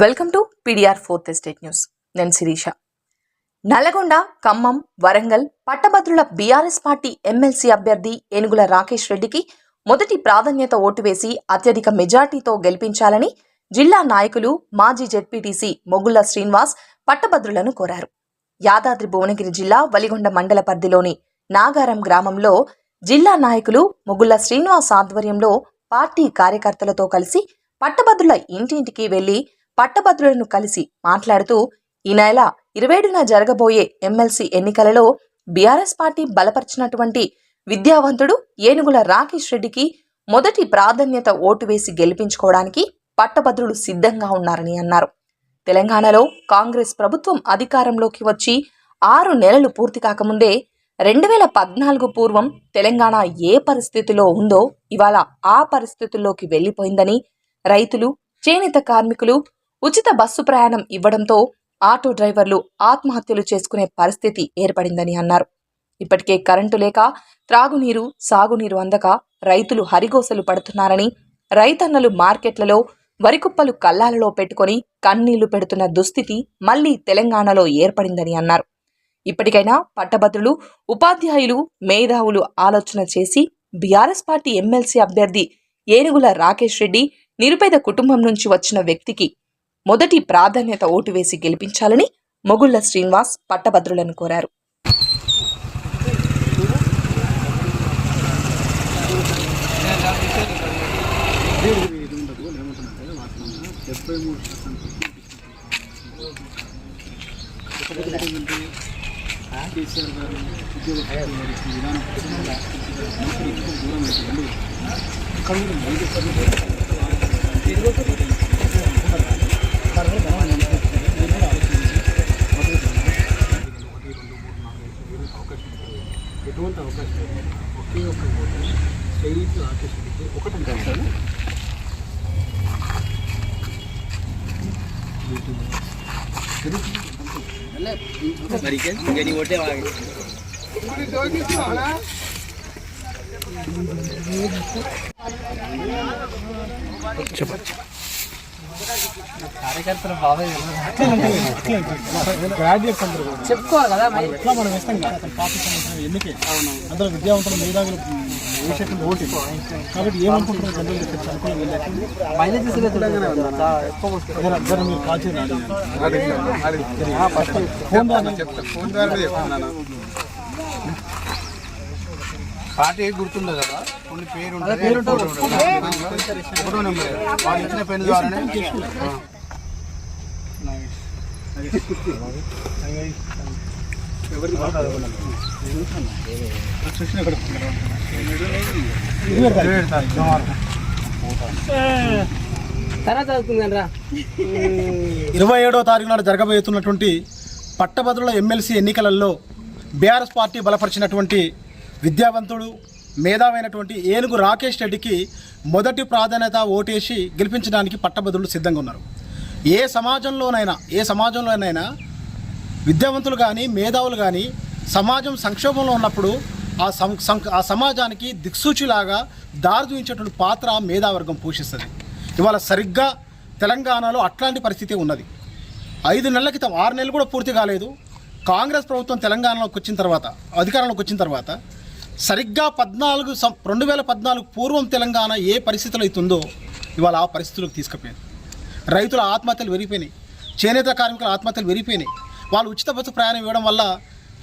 Welcome to PDR fourth estate news. నేను శిరీష. నల్లగొండ ఖమ్మం వరంగల్ పట్టభద్రుల BRS party MLC అభ్యర్థి ఏనుగుల రాకేష్ రెడ్డికి మొదటి ప్రాధాన్యత ఓటు వేసి అత్యధిక మెజార్టీతో గెలిపించాలని జిల్లా నాయకులు మాజీ జెడ్పీటీసీ మొగుళ్ళ శ్రీనివాస్ పట్టభద్రులను కోరారు. యాదాద్రి భువనగిరి జిల్లా వలిగొండ మండల పరిధిలోని నాగారం గ్రామంలో జిల్లా నాయకులు మొగుళ్ళ శ్రీనివాస్ ఆధ్వర్యంలో పార్టీ కార్యకర్తలతో కలిసి పట్టభద్రుల ఇంటింటికి వెళ్ళి పట్టభద్రులను కలిసి మాట్లాడుతూ ఈ నెల ఇరవైడున జరగబోయే ఎమ్మెల్సీ ఎన్నికలలో బీఆర్ఎస్ పార్టీ బలపరిచినటువంటి విద్యావంతుడు ఏనుగుల రాకేష్ రెడ్డికి మొదటి ప్రాధాన్యత ఓటు వేసి గెలిపించుకోవడానికి పట్టభద్రులు సిద్ధంగా ఉన్నారని అన్నారు. తెలంగాణలో కాంగ్రెస్ ప్రభుత్వం అధికారంలోకి వచ్చి ఆరు నెలలు పూర్తి కాకముందే రెండు వేల పద్నాలుగు పూర్వం తెలంగాణ ఏ పరిస్థితిలో ఉందో ఇవాళ ఆ పరిస్థితుల్లోకి వెళ్ళిపోయిందని రైతులు చేనేత కార్మికులు ఉచిత బస్సు ప్రయాణం ఇవ్వడంతో ఆటో డ్రైవర్లు ఆత్మహత్యలు చేసుకునే పరిస్థితి ఏర్పడిందని అన్నారు. ఇప్పటికే కరెంటు లేక త్రాగునీరు సాగునీరు అందక రైతులు హరిగోసలు పడుతున్నారని రైతన్నలు మార్కెట్లలో వరికుప్పలు కల్లాలలో పెట్టుకొని కన్నీళ్ళు పెడుతున్న దుస్థితి మళ్ళీ తెలంగాణలో ఏర్పడిందని అన్నారు. ఇప్పటికైనా పట్టభద్రులు ఉపాధ్యాయులు మేధావులు ఆలోచన చేసి బీఆర్ఎస్ పార్టీ ఎమ్మెల్సీ అభ్యర్థి ఏనుగుల రాకేష్ రెడ్డి నిరుపేద కుటుంబం నుంచి వచ్చిన వ్యక్తికి మొదటి ప్రాధాన్యత ఓటు వేసి గెలిపించాలని మొగుళ్ళ శ్రీనివాస్ పట్టభద్రులను కోరారు. కేసీఆర్ గారు ఉద్యోగ వారికి విధానం నౌకరీ ఎక్కువ దూరం కార్యకర్తలు కూడా చెప్పుకోవాలి కదా ఎట్లా మనం ఇస్తాం? కదా సంబంధించిన ఎన్నికే? అందరూ విద్యావంతులు మేధావులు కాబట్టి ఏమనుకుంటున్నారు జనరల్ చెప్పచ్చు అనుకుని వెళ్ళారు మైలేజ్ తెలంగాణ ఎక్కువ వస్తుంది అందరూ మీరు కాల్ చేయాలి ఫోన్ ద్వారా చెప్తా ఫోన్ ద్వారా పార్టీ గుర్తుండదు కదా? కొన్ని పేరు ఉంటుంది. Photo number. వాళ్ళు ఇచ్చిన పెన్ ద్వారానే? ఇరవై ఏడో తారీఖు నాడు జరగబోతున్నటువంటి పట్టభద్రుల ఎమ్మెల్సీ ఎన్నికలలో బీఆర్ఎస్ పార్టీ బలపరిచినటువంటి విద్యావంతుడు మేధావైనటువంటి ఏనుగు రాకేష్ రెడ్డికి మొదటి ప్రాధాన్యత ఓటేసి గెలిపించడానికి పట్టభద్రులు సిద్ధంగా ఉన్నారు. ఏ సమాజంలోనైనా ఏ సమాజంలోనైనా విద్యావంతులు కానీ మేధావులు కానీ సమాజం సంక్షోభంలో ఉన్నప్పుడు ఆ సం సం- ఆ సమాజానికి దిక్సూచిలాగా దారి చూపించేటువంటి పాత్ర మేధావర్గం పోషిస్తుంది. ఇవాళ సరిగ్గా తెలంగాణలో అట్లాంటి పరిస్థితి ఉన్నది. ఐదు నెలల క్రితం ఆరు నెలలు కూడా పూర్తి కాలేదు. కాంగ్రెస్ ప్రభుత్వం తెలంగాణలోకి వచ్చిన తర్వాత అధికారంలోకి వచ్చిన తర్వాత సరిగ్గా పద్నాలుగు సం రెండు వేల పద్నాలుగు పూర్వం తెలంగాణ ఏ పరిస్థితులు అవుతుందో ఇవాళ ఆ పరిస్థితులకు తీసుకుపోయింది. రైతుల ఆత్మహత్యలు పెరిగిపోయినాయి. చేనేత కార్మికుల ఆత్మహత్యలు పెరిగిపోయినాయి. వాళ్ళు ఉచిత బస్సు ప్రయాణం ఇవ్వడం వల్ల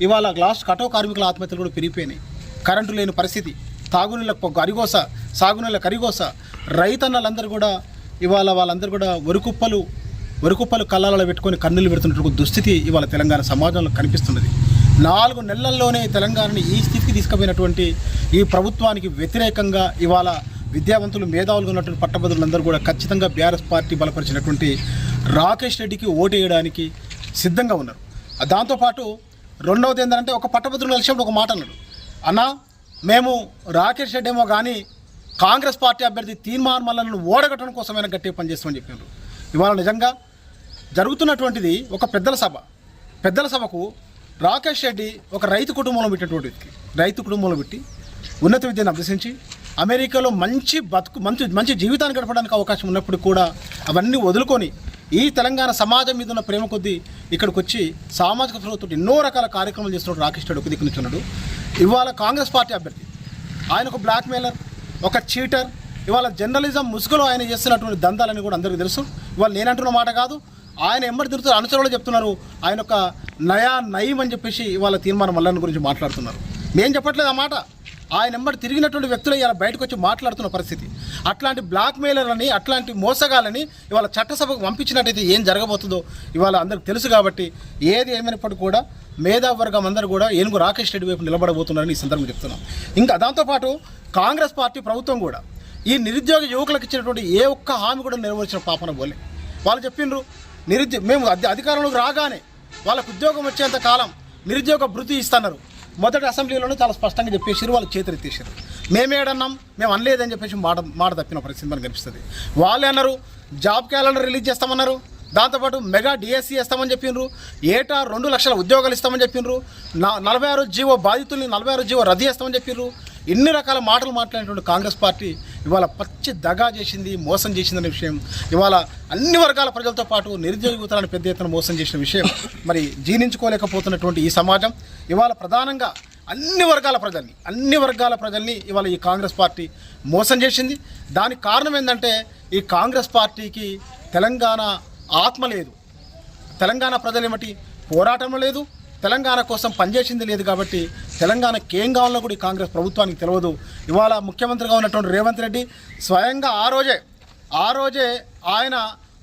ఇవాళ గ్లాస్ కటో కార్మికుల ఆత్మహత్యలు కూడా పెరిగిపోయినాయి. కరెంటు లేని పరిస్థితి తాగునీళ్ళ అరిగోస సాగునీళ్ళ కరిగోస రైతన్నలందరూ కూడా ఇవాళ వాళ్ళందరూ కూడా వరుకుప్పలు వరుకుప్పలు కళ్ళాలలో పెట్టుకొని కన్నులు పెడుతున్నటువంటి దుస్థితి ఇవాళ తెలంగాణ సమాజంలో కనిపిస్తున్నది. నాలుగు నెలల్లోనే తెలంగాణని ఈ స్థితికి తీసుకుపోయినటువంటి ఈ ప్రభుత్వానికి వ్యతిరేకంగా ఇవాళ విద్యావంతులు మేధావులుగా ఉన్నటువంటి పట్టభద్రులందరూ కూడా ఖచ్చితంగా బీఆర్ఎస్ పార్టీ బలపరిచినటువంటి రాకేష్ రెడ్డికి ఓటేయడానికి సిద్ధంగా ఉన్నారు. దాంతోపాటు రెండవది ఏంటంటే ఒక పట్టభద్రులు కలిసినప్పుడు ఒక మాట అన్నాడు. అన్న మేము రాకేష్ రెడ్డి ఏమో కానీ కాంగ్రెస్ పార్టీ అభ్యర్థి తీర్మాన్ మల్లను ఓడగట్టడం కోసమైనా గట్టిగా పనిచేస్తామని చెప్పారు. ఇవాళ నిజంగా జరుగుతున్నటువంటిది ఒక పెద్దల సభ. పెద్దల సభకు రాకేష్ రెడ్డి ఒక రైతు కుటుంబంలో పెట్టినటువంటి వ్యక్తి. రైతు కుటుంబంలో పెట్టి ఉన్నత విద్యను అభ్యసించి అమెరికాలో మంచి బతుకు మంచి మంచి జీవితాన్ని గడపడానికి అవకాశం ఉన్నప్పుడు కూడా అవన్నీ వదులుకొని ఈ తెలంగాణ సమాజం మీద ఉన్న ప్రేమ కొద్దీ ఇక్కడికి వచ్చి సామాజిక ప్రభుత్వం ఎన్నో రకాల కార్యక్రమాలు చేస్తున్నాడు రాకేష్ రెడ్డి ఒక దిక్కునుచున్నాడు ఇవాళ కాంగ్రెస్ పార్టీ అభ్యర్థి. ఆయన ఒక బ్లాక్మెయిలర్ ఒక చీటర్ ఇవాళ జర్నలిజం ముసుగులో ఆయన చేస్తున్నటువంటి దందాలని కూడా అందరికీ తెలుసు. ఇవాళ నేనంటున్న మాట కాదు ఆయన ఎమ్మడి తిరుగుతారు అనుచరులు చెప్తున్నారు ఆయన ఒక నయా నయం అని చెప్పేసి ఇవాళ తీర్మానం మల్లన్న గురించి మాట్లాడుతున్నారు. నేను చెప్పట్లేదు ఆ మాట. ఆయన నెంబర్ తిరిగినటువంటి వ్యక్తులు ఇలా బయటకు వచ్చి మాట్లాడుతున్న పరిస్థితి. అట్లాంటి బ్లాక్ మెయిలర్లని అట్లాంటి మోసగాలని ఇవాళ చట్టసభకు పంపించినట్టయితే ఏం జరగబోతుందో ఇవాళ అందరికి తెలుసు కాబట్టి ఏది ఏమైనప్పటికీ కూడా మేధావర్గం అందరూ కూడా ఏనుగు రాకేష్ రెడ్డి వైపు నిలబడబోతున్నారని ఈ సందర్భంగా చెప్తున్నాం. ఇంకా దాంతోపాటు కాంగ్రెస్ పార్టీ ప్రభుత్వం కూడా ఈ నిరుద్యోగ యువకులకు ఇచ్చినటువంటి ఏ ఒక్క హామీ కూడా నెరవేర్చిన పాపన పోలే. వాళ్ళు చెప్పిండ్రు నిరుద్యో మేము అధికారంలోకి రాగానే వాళ్ళకు ఉద్యోగం వచ్చేంత కాలం నిరుద్యోగ భృతి ఇస్తున్నారు. మొదటి అసెంబ్లీలోనే చాలా స్పష్టంగా చెప్పేసారు వాళ్ళు చేతులెత్తేసారు మేమేడన్నాం మేము అనలేదని చెప్పేసి మాట మాట తప్పిన పరిస్థితి మనకు కనిపిస్తుంది. వాళ్ళు అన్నారు జాబ్ క్యాలెండర్ రిలీజ్ చేస్తామన్నారు దాంతోపాటు మెగా డిఎస్సీ ఇస్తామని చెప్పిండ్రు ఏటా రెండు లక్షల ఉద్యోగాలు ఇస్తామని చెప్పిండ్రు నా నలభై ఆరు జీవో బాధితుల్ని నలభై ఆరు జీవో రద్దు చేస్తామని చెప్పిండ్రు ఇన్ని రకాల మాటలు మాట్లాడినటువంటి కాంగ్రెస్ పార్టీ ఇవాళ పచ్చి దగా చేసింది మోసం చేసిందనే విషయం. ఇవాళ అన్ని వర్గాల ప్రజలతో పాటు నిరుద్యోగ యువతలను పెద్ద ఎత్తున మోసం చేసిన విషయం. మరి జీర్ణించుకోలేకపోతున్నటువంటి ఈ సమాజం ఇవాళ ప్రధానంగా అన్ని వర్గాల ప్రజల్ని అన్ని వర్గాల ప్రజల్ని ఇవాళ ఈ కాంగ్రెస్ పార్టీ మోసం చేసింది. దానికి కారణం ఏంటంటే ఈ కాంగ్రెస్ పార్టీకి తెలంగాణ ఆత్మ లేదు. తెలంగాణ ప్రజలు ఏమిటి పోరాటం లేదు. తెలంగాణ కోసం పనిచేసింది లేదు కాబట్టి తెలంగాణకి ఏం కావాలో కూడా ఈ కాంగ్రెస్ ప్రభుత్వానికి తెలియదు ఇవాళ ముఖ్యమంత్రిగా ఉన్నటువంటి రేవంత్ రెడ్డి స్వయంగా ఆ రోజే ఆ రోజే ఆయన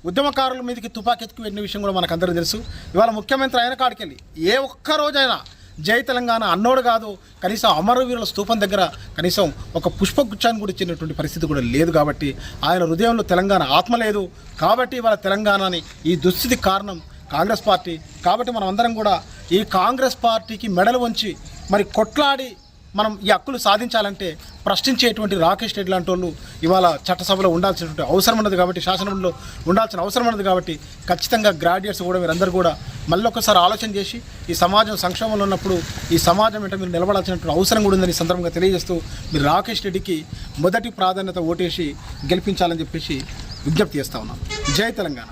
ఉద్యమకారుల మీదకి తుపాకెత్తుకు వెళ్ళిన విషయం కూడా మనకు తెలుసు. ఇవాళ ముఖ్యమంత్రి ఆయన కాడికెళ్ళి ఏ ఒక్క రోజైనా జై తెలంగాణ అన్నోడు కాదు కనీసం అమరవీరుల స్థూపం దగ్గర కనీసం ఒక పుష్పగుచ్చాన్ని కూడా ఇచ్చినటువంటి పరిస్థితి కూడా లేదు కాబట్టి ఆయన హృదయంలో తెలంగాణ ఆత్మ లేదు. కాబట్టి ఇవాళ తెలంగాణని ఈ దుస్థితి కారణం కాంగ్రెస్ పార్టీ. కాబట్టి మనం అందరం కూడా ఈ కాంగ్రెస్ పార్టీకి మెడలు వంచి మరి కొట్లాడి మనం ఈ హక్కులు సాధించాలంటే ప్రశ్నించేటువంటి రాకేష్ రెడ్డి లాంటి వాళ్ళు ఇవాళ చట్టసభలో ఉండాల్సినటువంటి అవసరం ఉన్నది కాబట్టి శాసనంలో ఉండాల్సిన అవసరం ఉన్నది కాబట్టి ఖచ్చితంగా గ్రాడ్యుయేట్స్ కూడా మీరందరూ కూడా మళ్ళీ ఒకసారి ఆలోచన చేసి ఈ సమాజం సంక్షేమంలో ఉన్నప్పుడు ఈ సమాజం వెంట మీరు నిలబడాల్సినటువంటి అవసరం కూడా ఉందని సందర్భంగా తెలియజేస్తూ మీరు రాకేష్ రెడ్డికి మొదటి ప్రాధాన్యత ఓటేసి గెలిపించాలని చెప్పేసి విజ్ఞప్తి చేస్తా ఉన్నాం. జై తెలంగాణ.